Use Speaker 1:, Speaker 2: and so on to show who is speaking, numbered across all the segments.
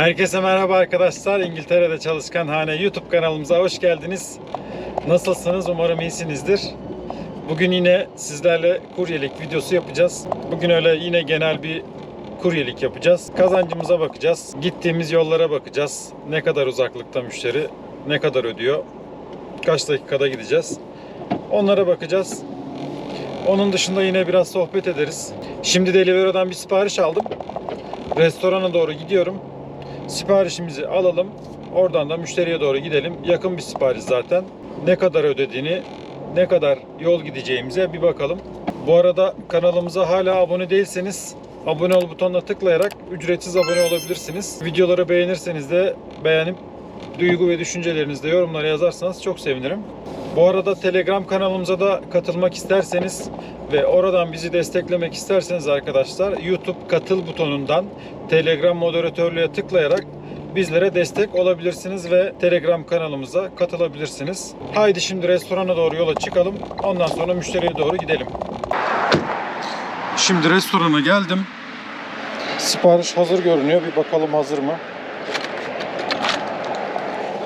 Speaker 1: Herkese merhaba arkadaşlar. İngiltere'de Çalışkan Hane YouTube kanalımıza hoş geldiniz. Nasılsınız? Umarım iyisinizdir. Bugün yine sizlerle kuryelik videosu yapacağız. Bugün öyle yine genel bir kuryelik yapacağız. Kazancımıza bakacağız. Gittiğimiz yollara bakacağız. Ne kadar uzaklıkta müşteri, ne kadar ödüyor, kaç dakikada gideceğiz. Onlara bakacağız. Onun dışında yine biraz sohbet ederiz. Şimdi Deliveroo'dan bir sipariş aldım. Restorana doğru gidiyorum. Siparişimizi alalım. Oradan da müşteriye doğru gidelim. Yakın bir sipariş zaten. Ne kadar ödediğini, ne kadar yol gideceğimize bir bakalım. Bu arada kanalımıza hala abone değilseniz abone ol butonuna tıklayarak ücretsiz abone olabilirsiniz. Videoları beğenirseniz de beğenip duygu ve düşüncelerinizi de yorumlara yazarsanız çok sevinirim. Bu arada Telegram kanalımıza da katılmak isterseniz ve oradan bizi desteklemek isterseniz arkadaşlar YouTube katıl butonundan Telegram moderatörlüğe tıklayarak bizlere destek olabilirsiniz ve Telegram kanalımıza katılabilirsiniz. Haydi şimdi restorana doğru yola çıkalım. Ondan sonra müşteriye doğru gidelim. Şimdi restorana geldim. Sipariş hazır görünüyor. Bir bakalım hazır mı?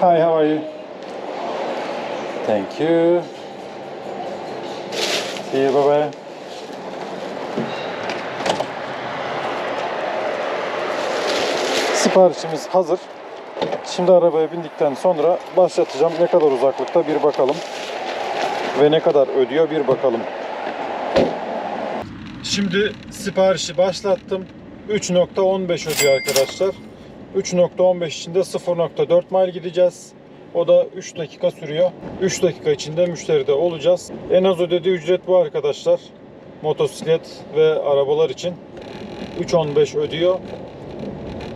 Speaker 1: Hi, how are you? Thank you. See you, bye bye. Siparişimiz hazır. Şimdi arabaya bindikten sonra başlatacağım. Ne kadar uzaklıkta bir bakalım. Ve ne kadar ödüyor bir bakalım. Şimdi siparişi başlattım. 3.15 ödüyor arkadaşlar. 3.15 içinde 0.4 mile gideceğiz. O da 3 dakika sürüyor. 3 dakika içinde müşteride olacağız. En az ödediği ücret bu arkadaşlar. Motosiklet ve arabalar için 3.15 ödüyor.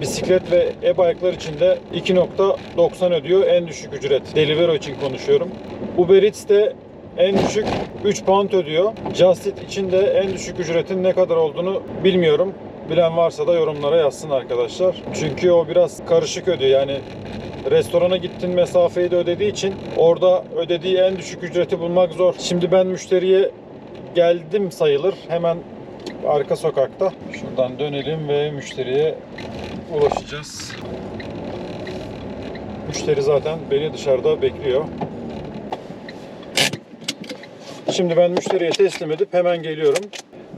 Speaker 1: Bisiklet ve e-bike'lar için de 2.90 ödüyor en düşük ücret. Deliveroo için konuşuyorum. Uber Eats de en düşük 3 pound ödüyor. Just Eat için de en düşük ücretin ne kadar olduğunu bilmiyorum. Bilen varsa da yorumlara yazsın arkadaşlar. Çünkü o biraz karışık ödüyor. Yani restorana gittin mesafeyi de ödediği için orada ödediği en düşük ücreti bulmak zor. Şimdi ben müşteriye geldim sayılır. Hemen arka sokakta. Şuradan dönelim ve müşteriye ulaşacağız. Müşteri zaten beni dışarıda bekliyor. Şimdi ben müşteriye teslim edip hemen geliyorum.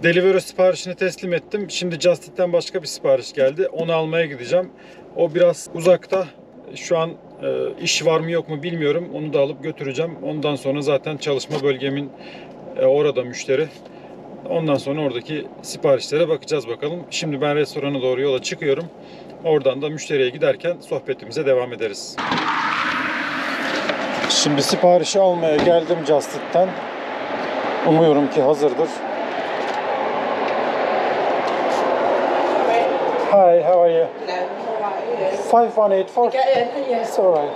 Speaker 1: Deliveroo siparişini teslim ettim. Şimdi Just başka bir sipariş geldi. Onu almaya gideceğim. O biraz uzakta. Şu an e, iş var mı yok mu bilmiyorum. Onu da alıp götüreceğim. Ondan sonra zaten çalışma bölgemin e, orada müşteri. Ondan sonra oradaki siparişlere bakacağız bakalım. Şimdi ben restorana doğru yola çıkıyorum. Oradan da müşteriye giderken sohbetimize devam ederiz. Şimdi siparişi almaya geldim Just Eat'ten. Umuyorum ki hazırdır. Hi, how are you?
Speaker 2: Hello, how are you?
Speaker 1: 5184.
Speaker 2: Get in, yes.
Speaker 1: It's alright.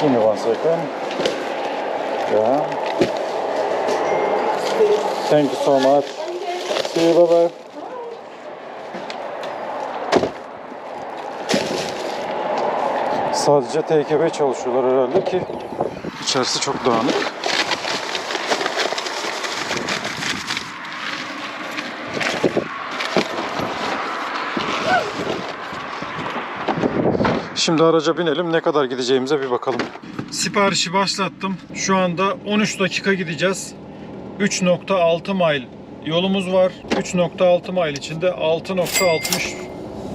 Speaker 1: Give me one second. Yeah. Thank you so much. See you, bye bye. Sadece TKB çalışıyorlar herhalde ki içerisi çok dağınık. Şimdi araca binelim ne kadar gideceğimize bir bakalım. Siparişi başlattım. Şu anda 13 dakika gideceğiz. 3.6 mile yolumuz var. 3.6 mile içinde 6.60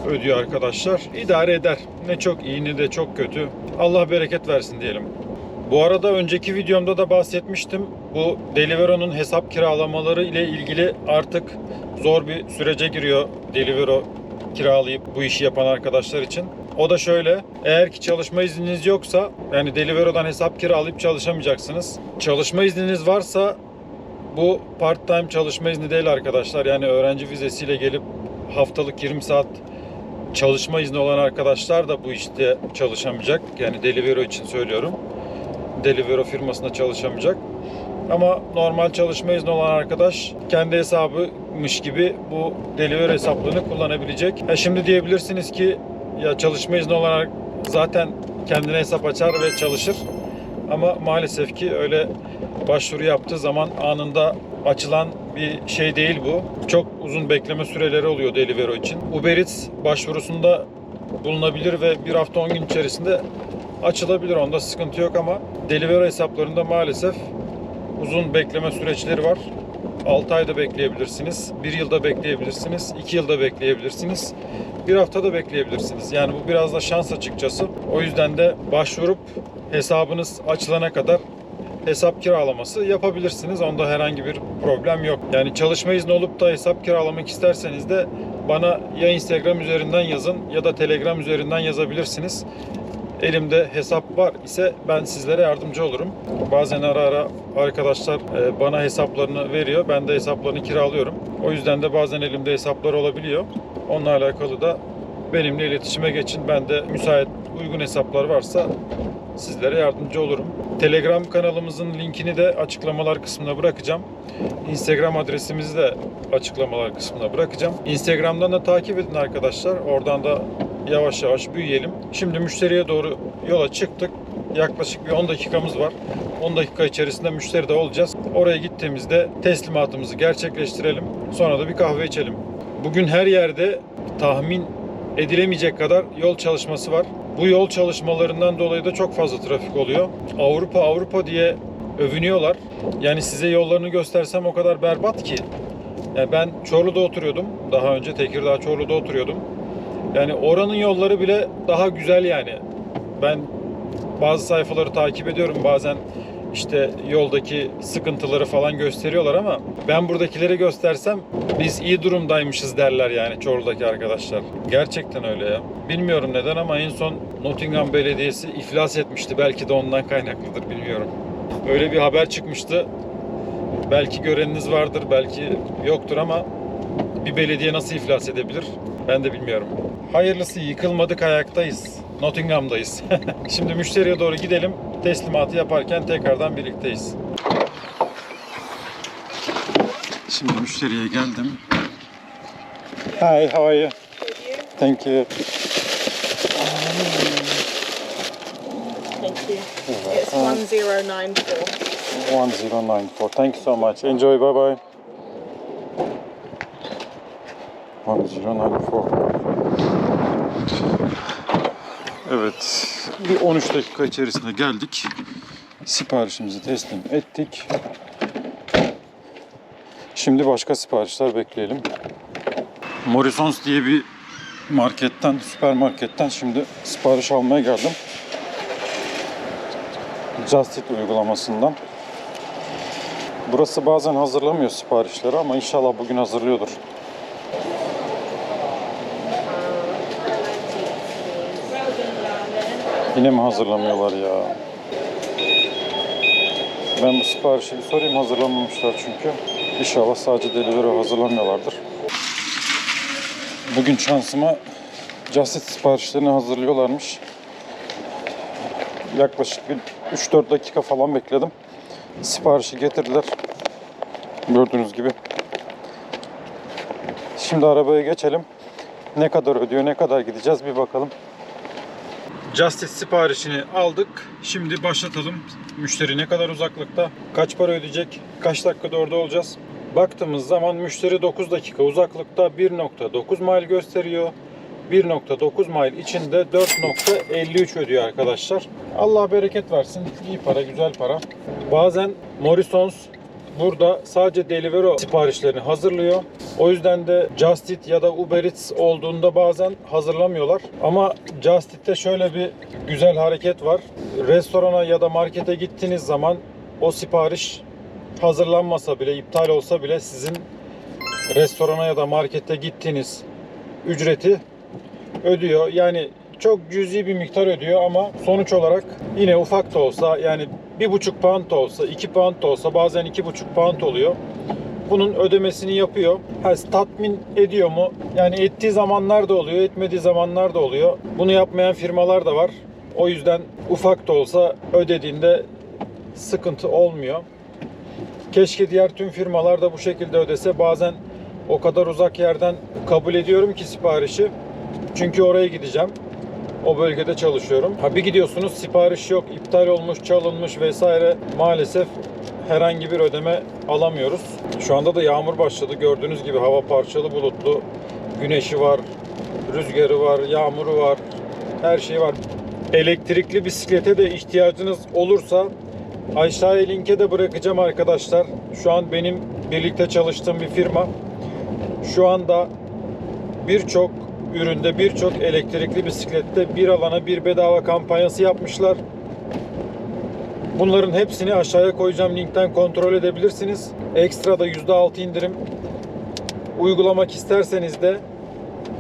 Speaker 1: ödüyor arkadaşlar. İdare eder. Ne çok iyi ne de çok kötü. Allah bereket versin diyelim. Bu arada önceki videomda da bahsetmiştim. Bu Deliveroo'nun hesap kiralamaları ile ilgili artık zor bir sürece giriyor Deliveroo kiralayıp bu işi yapan arkadaşlar için. O da şöyle, eğer ki çalışma izniniz yoksa, yani Deliveroo'dan hesap kiralayıp çalışamayacaksınız. Çalışma izniniz varsa bu part time çalışma izni değil arkadaşlar. Yani öğrenci vizesiyle gelip haftalık 20 saat çalışma izni olan arkadaşlar da bu işte çalışamayacak. Yani Deliveroo için söylüyorum. Deliveroo firmasında çalışamayacak. Ama normal çalışma izni olan arkadaş kendi hesabımış gibi bu Deliveroo hesaplığını kullanabilecek. Ha şimdi diyebilirsiniz ki ya çalışma izni olan zaten kendine hesap açar ve çalışır. Ama maalesef ki öyle başvuru yaptığı zaman anında açılan bir şey değil bu. Çok uzun bekleme süreleri oluyor Deliveroo için. Uber Eats başvurusunda bulunabilir ve bir hafta 10 gün içerisinde açılabilir. Onda sıkıntı yok ama Deliveroo hesaplarında maalesef uzun bekleme süreçleri var. 6 ayda bekleyebilirsiniz, 1 yılda bekleyebilirsiniz, 2 yılda bekleyebilirsiniz, 1 haftada bekleyebilirsiniz. Yani bu biraz da şans açıkçası. O yüzden de başvurup hesabınız açılana kadar hesap kiralaması yapabilirsiniz. Onda herhangi bir problem yok. Yani çalışma izni olup da hesap kiralamak isterseniz de bana ya Instagram üzerinden yazın ya da Telegram üzerinden yazabilirsiniz. Elimde hesap var ise ben sizlere yardımcı olurum. Bazen ara ara arkadaşlar e, bana hesaplarını veriyor. Ben de hesaplarını kiralıyorum. O yüzden de bazen elimde hesaplar olabiliyor. Onunla alakalı da benimle iletişime geçin. Ben de müsait uygun hesaplar varsa sizlere yardımcı olurum. Telegram kanalımızın linkini de açıklamalar kısmına bırakacağım. Instagram adresimizi de açıklamalar kısmına bırakacağım. Instagram'dan da takip edin arkadaşlar. Oradan da yavaş yavaş büyüyelim. Şimdi müşteriye doğru yola çıktık. Yaklaşık bir 10 dakikamız var. 10 dakika içerisinde müşteride olacağız. Oraya gittiğimizde teslimatımızı gerçekleştirelim. Sonra da bir kahve içelim. Bugün her yerde tahmin edilemeyecek kadar yol çalışması var. Bu yol çalışmalarından dolayı da çok fazla trafik oluyor. Avrupa Avrupa diye övünüyorlar. Yani size yollarını göstersem o kadar berbat ki. Yani ben Çorlu'da oturuyordum. Daha önce Tekirdağ Çorlu'da oturuyordum. Yani oranın yolları bile daha güzel yani. Ben bazı sayfaları takip ediyorum. Bazen işte yoldaki sıkıntıları falan gösteriyorlar ama ben buradakileri göstersem biz iyi durumdaymışız derler yani Çorlu'daki arkadaşlar. Gerçekten öyle ya. Bilmiyorum neden ama en son Nottingham Belediyesi iflas etmişti. Belki de ondan kaynaklıdır bilmiyorum. Öyle bir haber çıkmıştı. Belki göreniniz vardır, belki yoktur ama bir belediye nasıl iflas edebilir? Ben de bilmiyorum. Hayırlısı yıkılmadık ayaktayız. Nottingham'dayız. Şimdi müşteriye doğru gidelim. Teslimatı yaparken tekrardan birlikteyiz. Şimdi müşteriye geldim. Hi, how are you? Thank you.
Speaker 3: Thank you. It's 1094.
Speaker 1: 1094. Thank you so much. Enjoy. Bye bye. 1094. Evet. Bir 13 dakika içerisinde geldik. Siparişimizi teslim ettik. Şimdi başka siparişler bekleyelim. Morrisons diye bir marketten, süpermarketten şimdi sipariş almaya geldim. Just Eat uygulamasından. Burası bazen hazırlamıyor siparişleri ama inşallah bugün hazırlıyordur. Yine mi hazırlamıyorlar ya? Ben bu siparişi bir sorayım hazırlamamışlar çünkü. İnşallah sadece Deliveroo hazırlamıyorlardır. Bugün şansıma Eat siparişlerini hazırlıyorlarmış yaklaşık bir 3-4 dakika falan bekledim. Siparişi getirdiler. Gördüğünüz gibi. Şimdi arabaya geçelim. Ne kadar ödüyor, ne kadar gideceğiz bir bakalım. Justice siparişini aldık. Şimdi başlatalım. Müşteri ne kadar uzaklıkta, kaç para ödeyecek, kaç dakikada orada olacağız. Baktığımız zaman müşteri 9 dakika uzaklıkta 1.9 mile gösteriyor. 1.9 mile içinde 4.53 ödüyor arkadaşlar. Allah bereket versin. İyi para, güzel para. Bazen Morrisons burada sadece Deliveroo siparişlerini hazırlıyor. O yüzden de Just Eat ya da Uber Eats olduğunda bazen hazırlamıyorlar. Ama Just Eat'te şöyle bir güzel hareket var. Restorana ya da markete gittiğiniz zaman o sipariş hazırlanmasa bile, iptal olsa bile sizin restorana ya da markete gittiğiniz ücreti ödüyor. Yani çok cüzi bir miktar ödüyor ama sonuç olarak yine ufak da olsa yani bir buçuk pound olsa, iki pound olsa bazen iki buçuk pound oluyor. Bunun ödemesini yapıyor. Ha, tatmin ediyor mu? Yani ettiği zamanlar da oluyor, etmediği zamanlar da oluyor. Bunu yapmayan firmalar da var. O yüzden ufak da olsa ödediğinde sıkıntı olmuyor. Keşke diğer tüm firmalar da bu şekilde ödese. Bazen o kadar uzak yerden kabul ediyorum ki siparişi. Çünkü oraya gideceğim. O bölgede çalışıyorum. Ha bir gidiyorsunuz sipariş yok, iptal olmuş, çalınmış vesaire. Maalesef herhangi bir ödeme alamıyoruz. Şu anda da yağmur başladı. Gördüğünüz gibi hava parçalı bulutlu. Güneşi var, rüzgarı var, yağmuru var. Her şey var. Elektrikli bisiklete de ihtiyacınız olursa aşağıya linke de bırakacağım arkadaşlar. Şu an benim birlikte çalıştığım bir firma. Şu anda birçok üründe, birçok elektrikli bisiklette bir alana bir bedava kampanyası yapmışlar. Bunların hepsini aşağıya koyacağım linkten kontrol edebilirsiniz. Ekstra da %6 indirim uygulamak isterseniz de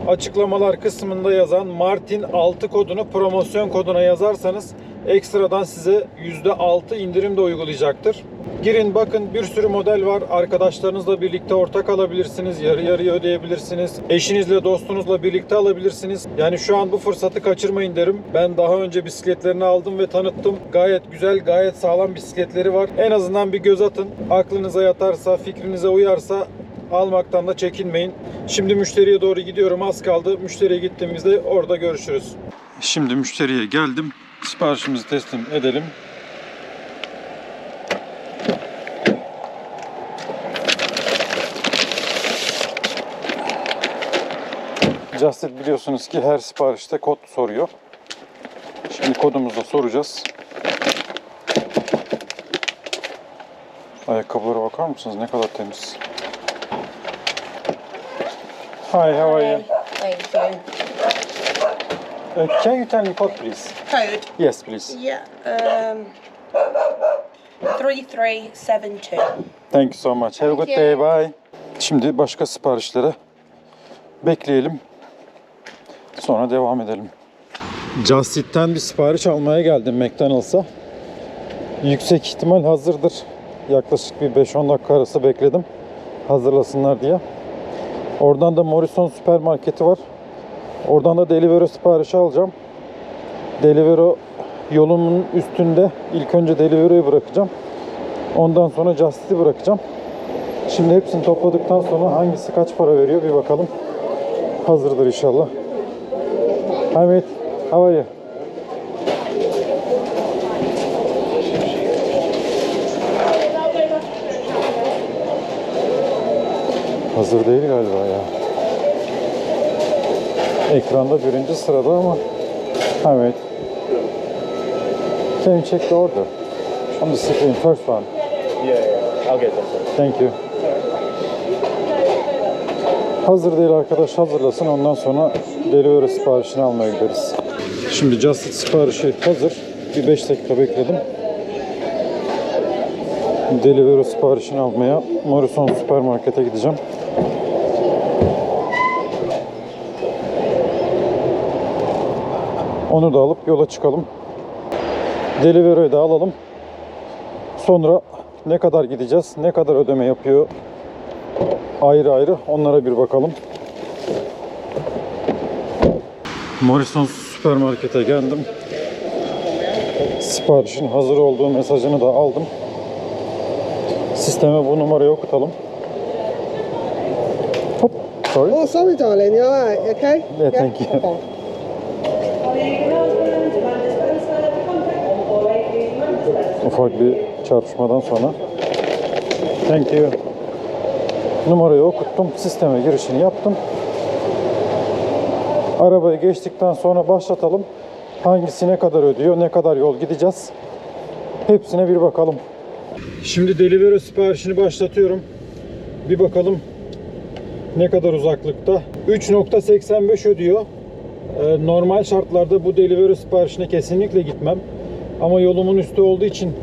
Speaker 1: açıklamalar kısmında yazan Martin 6 kodunu promosyon koduna yazarsanız ekstradan size %6 indirim de uygulayacaktır. Girin bakın bir sürü model var. Arkadaşlarınızla birlikte ortak alabilirsiniz. Yarı yarıya ödeyebilirsiniz. Eşinizle dostunuzla birlikte alabilirsiniz. Yani şu an bu fırsatı kaçırmayın derim. Ben daha önce bisikletlerini aldım ve tanıttım. Gayet güzel, gayet sağlam bisikletleri var. En azından bir göz atın. Aklınıza yatarsa, fikrinize uyarsa almaktan da çekinmeyin. Şimdi müşteriye doğru gidiyorum. Az kaldı. Müşteriye gittiğimizde orada görüşürüz. Şimdi müşteriye geldim. Siparişimizi teslim edelim. Justit biliyorsunuz ki her siparişte kod soruyor. Şimdi kodumuzu soracağız. Ayakkabılara bakar mısınız? Ne kadar temiz. Hi, how are you?
Speaker 4: Thank you.
Speaker 1: Uh, can you tell me code, please?
Speaker 4: Code.
Speaker 1: Yes, please.
Speaker 4: Yeah. Um. Three three seven two.
Speaker 1: Thank you so much. Have a good
Speaker 4: Thank
Speaker 1: day.
Speaker 4: you.
Speaker 1: Bye. Şimdi başka siparişlere bekleyelim. Sonra devam edelim. Just Eat'ten bir sipariş almaya geldim McDonald's'a. Yüksek ihtimal hazırdır. Yaklaşık bir 5-10 dakika arası bekledim. Hazırlasınlar diye. Oradan da Morrison süpermarketi var. Oradan da Deliveroo siparişi alacağım. Deliveroo yolumun üstünde. İlk önce Deliveroo'yu bırakacağım. Ondan sonra Just Eat'i bırakacağım. Şimdi hepsini topladıktan sonra hangisi kaç para veriyor bir bakalım. Hazırdır inşallah. Hamid, how are you? Hazır değil galiba ya. Ekranda birinci sırada ama Hamid. Can you check the order? On the screen, first one.
Speaker 2: Yeah, yeah. I'll get them.
Speaker 1: Thank you. Hazır değil arkadaş hazırlasın ondan sonra delivery siparişini almaya gideriz. Şimdi Just Eat siparişi hazır. Bir 5 dakika bekledim. Delivery siparişini almaya Morrison süpermarkete gideceğim. Onu da alıp yola çıkalım. Delivery'yi de alalım. Sonra ne kadar gideceğiz, ne kadar ödeme yapıyor ayrı ayrı onlara bir bakalım. Morrison süpermarkete geldim. Siparişin hazır olduğu mesajını da aldım. Sisteme bu numarayı okutalım. Hop, sorry.
Speaker 5: Oh, sorry, darling. You alright? Okay?
Speaker 1: Yeah, thank you. Ufak bir çarpışmadan sonra. Thank you. Numarayı okuttum. Sisteme girişini yaptım. Arabayı geçtikten sonra başlatalım. Hangisi ne kadar ödüyor, ne kadar yol gideceğiz. Hepsine bir bakalım. Şimdi delivery siparişini başlatıyorum. Bir bakalım ne kadar uzaklıkta. 3.85 ödüyor. Ee, Normal şartlarda bu delivery siparişine kesinlikle gitmem. Ama yolumun üstü olduğu için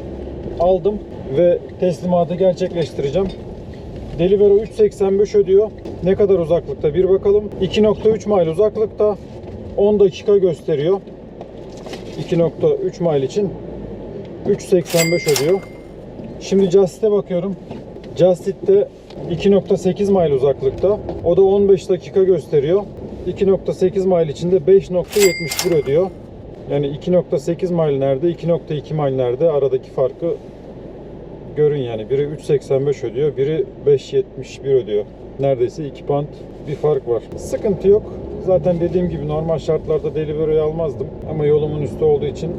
Speaker 1: aldım ve teslimatı gerçekleştireceğim. Deliveroo 3.85 ödüyor. Ne kadar uzaklıkta bir bakalım. 2.3 mile uzaklıkta 10 dakika gösteriyor. 2.3 mile için 3.85 ödüyor. Şimdi Justit'e bakıyorum. Justit'te 2.8 mile uzaklıkta. O da 15 dakika gösteriyor. 2.8 mile içinde 5.71 ödüyor. Yani 2.8 mile nerede, 2.2 mile nerede aradaki farkı görün yani. Biri 3.85 ödüyor, biri 5.71 ödüyor. Neredeyse 2 pound bir fark var. Sıkıntı yok. Zaten dediğim gibi normal şartlarda Deliveroo'yu almazdım. Ama yolumun üstü olduğu için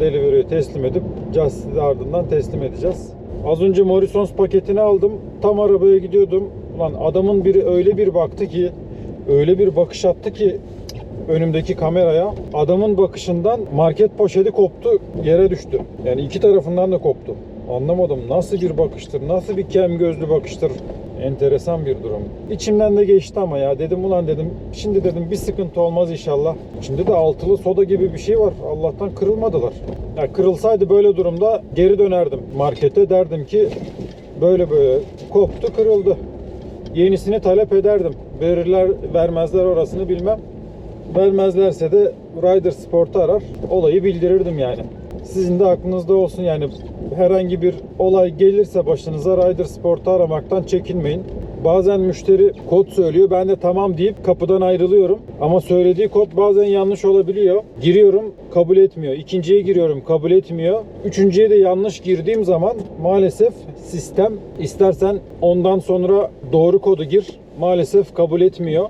Speaker 1: Deliveroo'yu teslim edip Justit'i ardından teslim edeceğiz. Az önce Morrisons paketini aldım. Tam arabaya gidiyordum. Ulan adamın biri öyle bir baktı ki öyle bir bakış attı ki önümdeki kameraya. Adamın bakışından market poşeti koptu, yere düştü. Yani iki tarafından da koptu. Anlamadım. Nasıl bir bakıştır? Nasıl bir kem gözlü bakıştır? Enteresan bir durum. İçimden de geçti ama ya dedim ulan dedim. Şimdi dedim bir sıkıntı olmaz inşallah. İçinde de altılı soda gibi bir şey var. Allah'tan kırılmadılar. Ya kırılsaydı böyle durumda geri dönerdim markete derdim ki böyle böyle koptu kırıldı. Yenisini talep ederdim. Verirler vermezler orasını bilmem. Vermezlerse de Rider Sport'u arar. Olayı bildirirdim yani. Sizin de aklınızda olsun yani herhangi bir olay gelirse başınıza Rider Sport'u aramaktan çekinmeyin. Bazen müşteri kod söylüyor. Ben de tamam deyip kapıdan ayrılıyorum. Ama söylediği kod bazen yanlış olabiliyor. Giriyorum kabul etmiyor. İkinciye giriyorum kabul etmiyor. Üçüncüye de yanlış girdiğim zaman maalesef sistem istersen ondan sonra doğru kodu gir. Maalesef kabul etmiyor.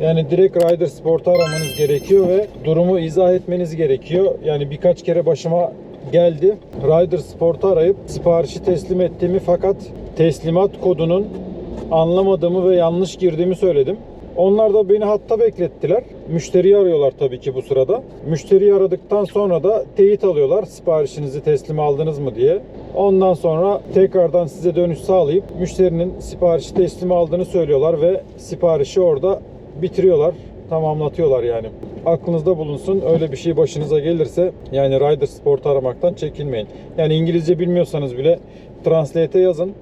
Speaker 1: Yani direkt Rider Sport'u aramanız gerekiyor ve durumu izah etmeniz gerekiyor. Yani birkaç kere başıma geldi. Rider Sport'u arayıp siparişi teslim ettiğimi fakat teslimat kodunun anlamadığımı ve yanlış girdiğimi söyledim. Onlar da beni hatta beklettiler. Müşteriyi arıyorlar tabii ki bu sırada. Müşteriyi aradıktan sonra da teyit alıyorlar siparişinizi teslim aldınız mı diye. Ondan sonra tekrardan size dönüş sağlayıp müşterinin siparişi teslim aldığını söylüyorlar ve siparişi orada bitiriyorlar, tamamlatıyorlar yani. Aklınızda bulunsun öyle bir şey başınıza gelirse yani Rider Sport aramaktan çekinmeyin. Yani İngilizce bilmiyorsanız bile Translate'e yazın.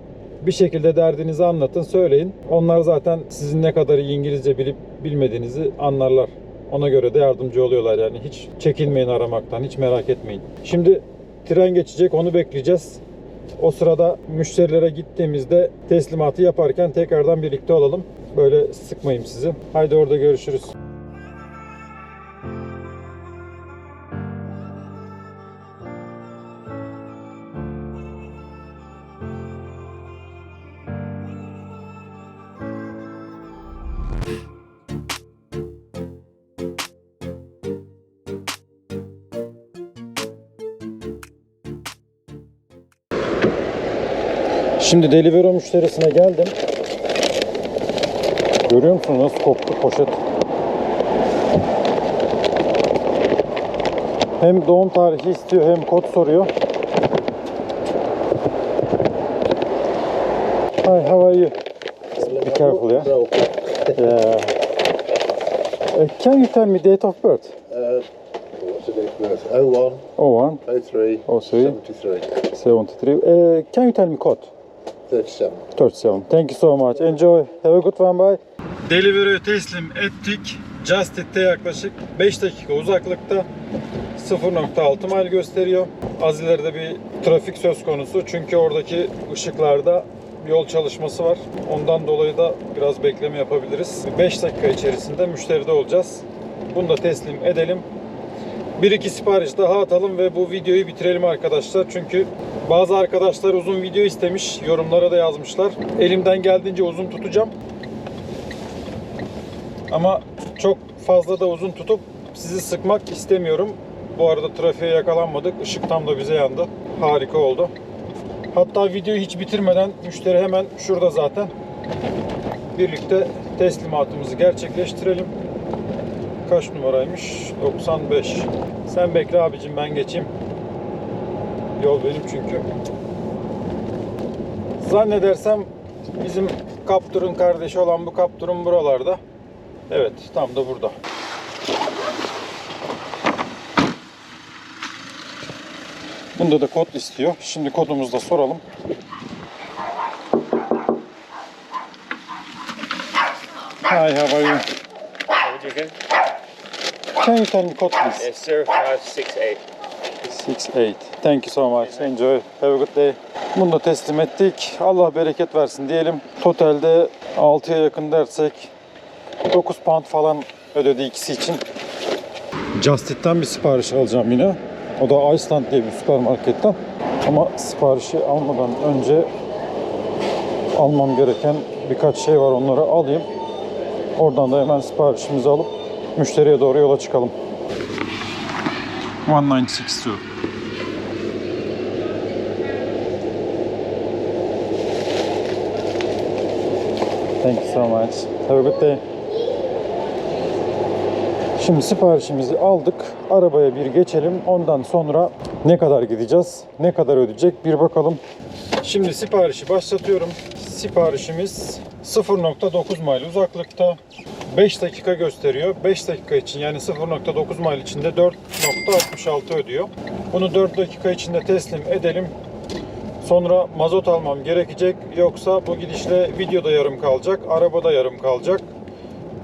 Speaker 1: Bir şekilde derdinizi anlatın, söyleyin. Onlar zaten sizin ne kadar iyi İngilizce bilip bilmediğinizi anlarlar. Ona göre de yardımcı oluyorlar yani. Hiç çekinmeyin aramaktan, hiç merak etmeyin. Şimdi tren geçecek, onu bekleyeceğiz. O sırada müşterilere gittiğimizde teslimatı yaparken tekrardan birlikte olalım. Böyle sıkmayayım sizi. Haydi orada görüşürüz. Şimdi Deliveroo müşterisine geldim. Görüyor musun nasıl koptu poşet? Hem doğum tarihi istiyor hem kod soruyor. Hi, how are you? Be careful, yeah? Yeah. Uh, can you tell me date of birth?
Speaker 2: Uh, what's the date of birth? 01,
Speaker 1: Oh, one,
Speaker 2: 03,
Speaker 1: oh, three,
Speaker 2: 73,
Speaker 1: 73. Uh, can you tell me code?
Speaker 2: 37.
Speaker 1: 37. Thank you so much. Enjoy. Have a good one. Bye. Delivery'e teslim ettik. Justit'te yaklaşık 5 dakika uzaklıkta 0.6 mil gösteriyor. Az ileride bir trafik söz konusu. Çünkü oradaki ışıklarda yol çalışması var. Ondan dolayı da biraz bekleme yapabiliriz. 5 dakika içerisinde müşteride olacağız. Bunu da teslim edelim. Bir iki sipariş daha atalım ve bu videoyu bitirelim arkadaşlar. Çünkü bazı arkadaşlar uzun video istemiş. Yorumlara da yazmışlar. Elimden geldiğince uzun tutacağım. Ama çok fazla da uzun tutup sizi sıkmak istemiyorum. Bu arada trafiğe yakalanmadık. Işık tam da bize yandı. Harika oldu. Hatta videoyu hiç bitirmeden müşteri hemen şurada zaten. Birlikte teslimatımızı gerçekleştirelim. Kaç numaraymış? 95. Sen bekle abicim ben geçeyim. Yol benim çünkü. Zannedersem bizim Kaptur'un kardeşi olan bu Kaptur'un buralarda. Evet tam da burada. Bunda da kod istiyor. Şimdi kodumuzu da soralım. Hi, how are you?
Speaker 2: How would you go?
Speaker 1: Can you tell me code please?
Speaker 2: It's 0568.
Speaker 1: 6-8. Thank you so much. Enjoy. Have a good day. Bunu da teslim ettik. Allah bereket versin diyelim. Totalde 6'ya yakın dersek 9 pound falan ödedi ikisi için. Justit'ten bir sipariş alacağım yine. O da Iceland diye bir süpermarketten. Ama siparişi almadan önce almam gereken birkaç şey var onları alayım. Oradan da hemen siparişimizi alıp müşteriye doğru yola çıkalım. 1962 Thank you so much. Have a good day. Şimdi siparişimizi aldık. Arabaya bir geçelim. Ondan sonra ne kadar gideceğiz? Ne kadar ödeyecek? Bir bakalım. Şimdi siparişi başlatıyorum. Siparişimiz 0.9 mil uzaklıkta. 5 dakika gösteriyor. 5 dakika için yani 0.9 mil içinde 4.66 ödüyor. Bunu 4 dakika içinde teslim edelim. Sonra mazot almam gerekecek. Yoksa bu gidişle videoda yarım kalacak, arabada yarım kalacak.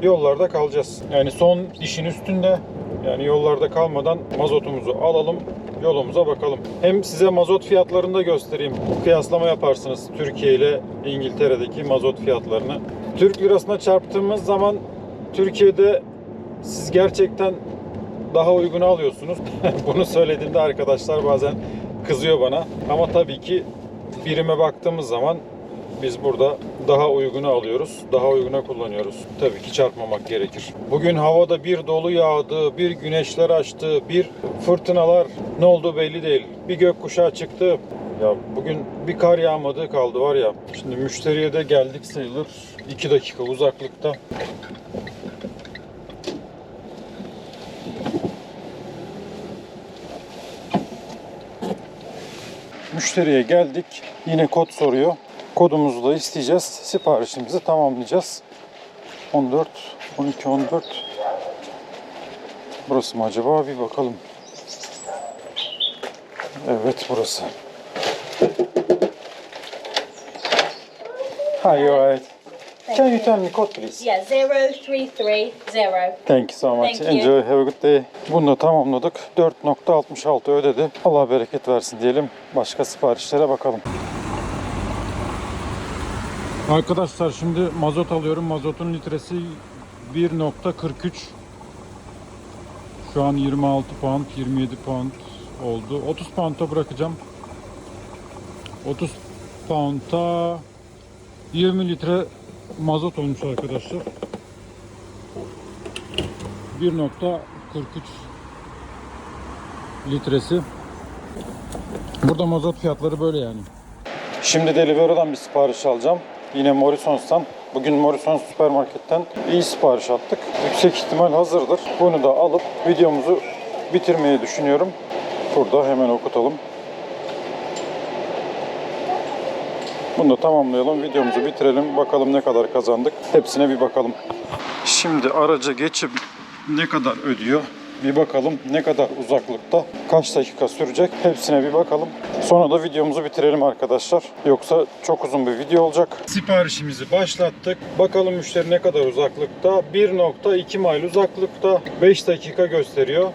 Speaker 1: Yollarda kalacağız. Yani son işin üstünde. Yani yollarda kalmadan mazotumuzu alalım, yolumuza bakalım. Hem size mazot fiyatlarını da göstereyim. Kıyaslama yaparsınız Türkiye ile İngiltere'deki mazot fiyatlarını. Türk lirasına çarptığımız zaman Türkiye'de siz gerçekten daha uygunu alıyorsunuz. Bunu söylediğimde arkadaşlar bazen kızıyor bana. Ama tabii ki birime baktığımız zaman biz burada daha uygunu alıyoruz, daha uyguna kullanıyoruz. Tabii ki çarpmamak gerekir. Bugün havada bir dolu yağdı, bir güneşler açtı, bir fırtınalar ne olduğu belli değil. Bir gökkuşağı çıktı. Ya bugün bir kar yağmadığı kaldı var ya. Şimdi müşteriye de geldik sayılır. 2 dakika uzaklıkta. Müşteriye geldik. Yine kod soruyor. Kodumuzu da isteyeceğiz. Siparişimizi tamamlayacağız. 14, 12, 14. Burası mı acaba? Bir bakalım. Evet burası. Hi, you alright? Can you tell me code please?
Speaker 6: Yeah, zero three three zero.
Speaker 1: Thank you so much.
Speaker 6: Thank you.
Speaker 1: Enjoy. Have a good day. Bunu da tamamladık. 4.66 ödedi. Allah bereket versin diyelim. Başka siparişlere bakalım. Arkadaşlar şimdi mazot alıyorum. Mazotun litresi 1.43. Şu an 26 pound, 27 pound oldu. 30 pound'a bırakacağım. 30 pound'a 20 litre mazot olmuş arkadaşlar. 1.43 litresi. Burada mazot fiyatları böyle yani. Şimdi Deliveroo'dan bir sipariş alacağım. Yine Morrisons'tan. Bugün Morrisons süpermarketten iyi sipariş attık. Yüksek ihtimal hazırdır. Bunu da alıp videomuzu bitirmeyi düşünüyorum. Burada hemen okutalım. Bunu da tamamlayalım. Videomuzu bitirelim. Bakalım ne kadar kazandık. Hepsine bir bakalım. Şimdi araca geçip ne kadar ödüyor? Bir bakalım ne kadar uzaklıkta, kaç dakika sürecek hepsine bir bakalım. Sonra da videomuzu bitirelim arkadaşlar. Yoksa çok uzun bir video olacak. Siparişimizi başlattık. Bakalım müşteri ne kadar uzaklıkta? 1.2 mil uzaklıkta 5 dakika gösteriyor.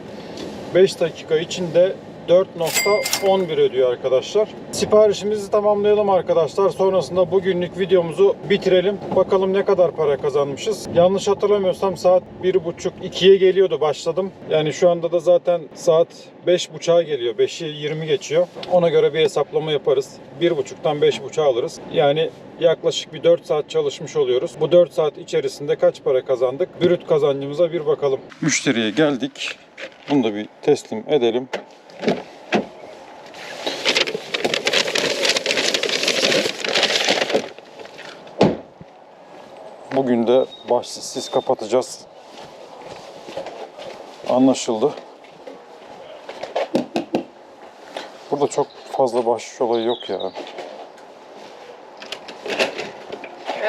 Speaker 1: 5 dakika içinde 4.11 ödüyor arkadaşlar. Siparişimizi tamamlayalım arkadaşlar. Sonrasında bugünlük videomuzu bitirelim. Bakalım ne kadar para kazanmışız. Yanlış hatırlamıyorsam saat 1.30-2'ye geliyordu başladım. Yani şu anda da zaten saat 5.30'a geliyor. 5'i 20 geçiyor. Ona göre bir hesaplama yaparız. 1.30'dan 5.30'a alırız. Yani yaklaşık bir 4 saat çalışmış oluyoruz. Bu 4 saat içerisinde kaç para kazandık? Brüt kazancımıza bir bakalım. Müşteriye geldik. Bunu da bir teslim edelim. Bugün de bahşişsiz kapatacağız. Anlaşıldı. Burada çok fazla bahşiş olayı yok ya.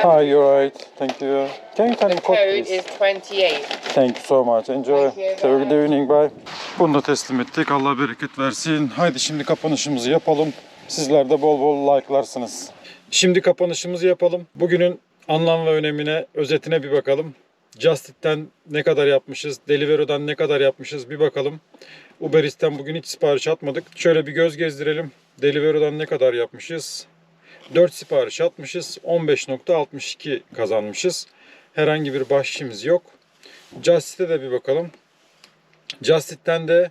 Speaker 1: Hi, you're right. Thank you. Can you tell me code please?
Speaker 7: is 28.
Speaker 1: Thank you so much. Enjoy.
Speaker 7: Thank you.
Speaker 1: Have a good evening. Bye. Bunu da teslim ettik. Allah bereket versin. Haydi şimdi kapanışımızı yapalım. Sizler de bol bol like'larsınız. Şimdi kapanışımızı yapalım. Bugünün anlam ve önemine, özetine bir bakalım. Just Eat'ten ne kadar yapmışız, Deliveroo'dan ne kadar yapmışız bir bakalım. Uber Eats'ten bugün hiç sipariş atmadık. Şöyle bir göz gezdirelim. Deliveroo'dan ne kadar yapmışız? 4 sipariş atmışız. 15.62 kazanmışız. Herhangi bir bahşişimiz yok. Just Eat'e de bir bakalım. Just Eat'ten de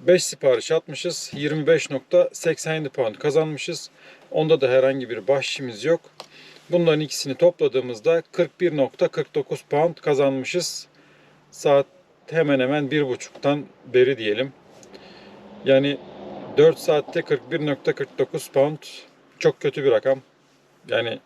Speaker 1: 5 sipariş atmışız. 25.87 pound kazanmışız. Onda da herhangi bir bahşişimiz yok. Bunların ikisini topladığımızda 41.49 pound kazanmışız. Saat hemen hemen 1.30'dan beri diyelim. Yani 4 saatte 41.49 pound çok kötü bir rakam. Yani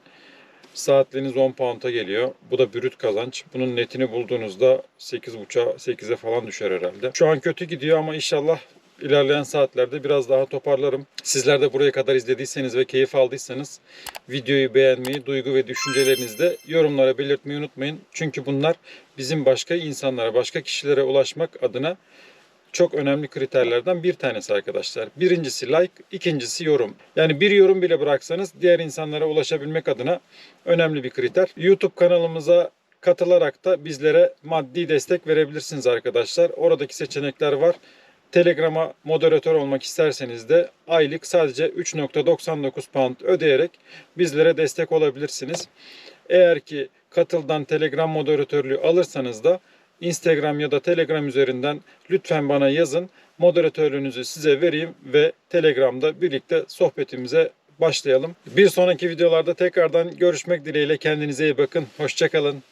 Speaker 1: Saatliğiniz 10 pound'a geliyor. Bu da brüt kazanç. Bunun netini bulduğunuzda 8.5'a 8'e falan düşer herhalde. Şu an kötü gidiyor ama inşallah ilerleyen saatlerde biraz daha toparlarım. Sizler de buraya kadar izlediyseniz ve keyif aldıysanız videoyu beğenmeyi, duygu ve düşüncelerinizi de yorumlara belirtmeyi unutmayın. Çünkü bunlar bizim başka insanlara, başka kişilere ulaşmak adına çok önemli kriterlerden bir tanesi arkadaşlar. Birincisi like, ikincisi yorum. Yani bir yorum bile bıraksanız diğer insanlara ulaşabilmek adına önemli bir kriter. YouTube kanalımıza katılarak da bizlere maddi destek verebilirsiniz arkadaşlar. Oradaki seçenekler var. Telegram'a moderatör olmak isterseniz de aylık sadece 3.99 pound ödeyerek bizlere destek olabilirsiniz. Eğer ki katıldan Telegram moderatörlüğü alırsanız da Instagram ya da Telegram üzerinden lütfen bana yazın. Moderatörlüğünüzü size vereyim ve Telegram'da birlikte sohbetimize başlayalım. Bir sonraki videolarda tekrardan görüşmek dileğiyle kendinize iyi bakın. Hoşçakalın.